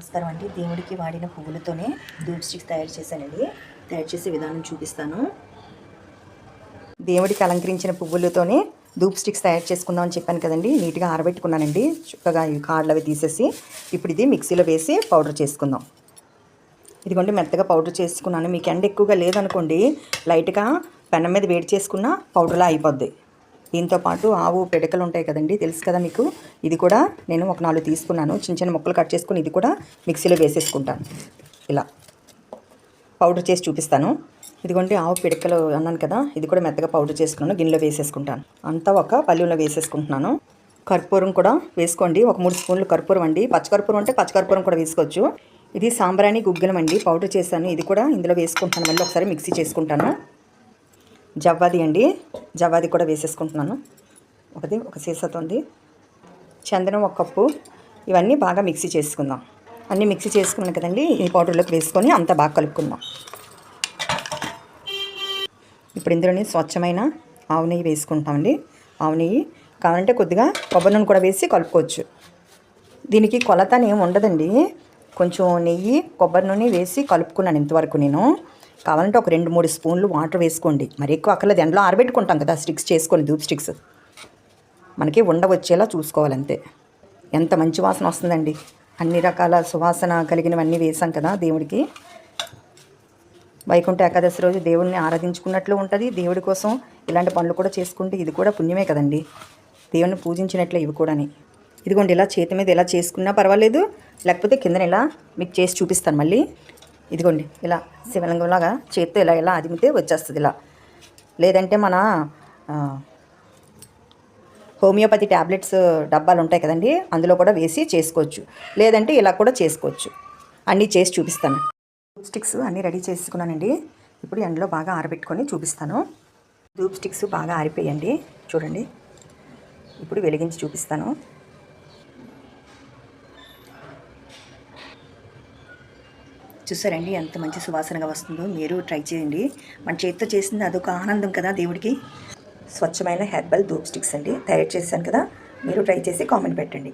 నమస్కారం అండి. దేవుడికి వాడిన పువ్వులతోనే ధూప్ స్టిక్స్ తయారు చేశానండి. తయారు చేసే విధానం చూపిస్తాను. దేవుడికి అలంకరించిన పువ్వులతోనే ధూప్ స్టిక్స్ తయారు చేసుకుందాం అని చెప్పాను కదండి. నీట్గా ఆరబెట్టుకున్నానండి. చక్కగా ఈ కాడలు అవి తీసేసి ఇప్పుడు ఇది మిక్సీలో వేసి పౌడర్ చేసుకుందాం. ఇదిగోండి మెత్తగా పౌడర్ చేసుకున్నాను. మీకు ఎండ ఎక్కువగా లేదనుకోండి లైట్గా పెనం మీద వేడి చేసుకున్న పౌడర్లా అయిపోద్ది. దీంతో పాటు ఆవు పిడకలు ఉంటాయి కదండి తెలుసు కదా మీకు? ఇది కూడా నేను ఒక నాలుగు తీసుకున్నాను. చిన్న చిన్న ముక్కలు కట్ చేసుకుని ఇది కూడా మిక్సీలో వేసేసుకుంటాను. ఇలా పౌడర్ చేసి చూపిస్తాను. ఇదిగోండి ఆవు పిడకలు అన్నాను కదా ఇది కూడా మెత్తగా పౌడర్ చేసుకున్నాను గిన్నెలో వేసేసుకుంటాను. అంతా ఒక పల్లెలో వేసేసుకుంటున్నాను. కర్పూరం కూడా వేసుకోండి. ఒక మూడు స్పూన్లు కర్పూరం అండి. పచ్చకర్పూరం అంటే పచ్చకర్పూరం కూడా వేసుకోవచ్చు. ఇది సాంబ్రాణి గుగ్గిలం అండి పౌడర్ చేశాను. ఇది కూడా ఇందులో వేసుకుంటాను మళ్ళీ ఒకసారి మిక్సీ చేసుకుంటాను. జవ్వాది అండి. జవ్వాది కూడా వేసేసుకుంటున్నాను. ఒకటి ఒక సీసాతో ఉంది. చందనం ఒక కప్పు. ఇవన్నీ బాగా మిక్సీ చేసుకుందాం. అన్నీ మిక్సీ చేసుకున్నాను కదండి. ఈ పౌడర్లోకి వేసుకొని అంతా బాగా కలుపుకుందాం. ఇప్పుడు ఇందులోని స్వచ్ఛమైన ఆవు నెయ్యి వేసుకుంటామండి ఆవు నెయ్యి కావాలంటే కొద్దిగా కొబ్బరి నూనె కూడా వేసి కలుపుకోవచ్చు. దీనికి కొలత ఏమి ఉండదండి. కొంచెం నెయ్యి కొబ్బరి నూనె వేసి కలుపుకున్నాను ఇంతవరకు నేను. కావాలంటే ఒక రెండు మూడు స్పూన్లు వాటర్ వేసుకోండి. మరి ఎక్కువ అక్కర్లేదు. ఎండలో ఆరబెట్టుకుంటాం కదా స్టిక్స్ చేసుకొని దూప్ స్టిక్స్. మనకి ఉండవచ్చేలా చూసుకోవాలంతే. ఎంత మంచి వాసన వస్తుందండి. అన్ని రకాల సువాసన కలిగినవన్నీ వేసాం కదా దేవుడికి. వైకుంఠ ఏకాదశి రోజు దేవుడిని ఆరాధించుకున్నట్లు ఉంటుంది. దేవుడి కోసం ఇలాంటి పనులు కూడా చేసుకుంటే ఇది కూడా పుణ్యమే కదండి. దేవుడిని పూజించినట్లే ఇవి కూడాని. ఇదిగోండి ఇలా చేతి మీద ఇలా చేసుకున్నా పర్వాలేదు. లేకపోతే కిందన ఇలా మీకు చేసి చూపిస్తాను మళ్ళీ. ఇదిగోండి ఇలా శివలింగంలాగా చేత్తో ఇలా ఇలా అదిమితే వచ్చేస్తుంది ఇలా. లేదంటే మన హోమియోపతి ట్యాబ్లెట్స్ డబ్బాలు ఉంటాయి కదండి అందులో కూడా వేసి చేసుకోవచ్చు. లేదంటే ఇలా కూడా చేసుకోవచ్చు. అన్నీ చేసి చూపిస్తాను. ధూప్ స్టిక్స్ అన్నీ రెడీ చేసుకున్నానండి. ఇప్పుడు ఎండలో బాగా ఆరబెట్టుకొని చూపిస్తాను. ధూప్ స్టిక్స్ బాగా ఆరిపోయండి. చూడండి. ఇప్పుడు వెలిగించి చూపిస్తాను. చూసారండి ఎంత మంచి సువాసనగా వస్తుందో మీరు ట్రై చేయండి. మన చేతితో చేసింది అదొక ఆనందం కదా దేవుడికి. స్వచ్ఛమైన హెర్బల్ ధూప్ స్టిక్స్ అండి. తయారు చేశాను కదా మీరు ట్రై చేసి కామెంట్ పెట్టండి.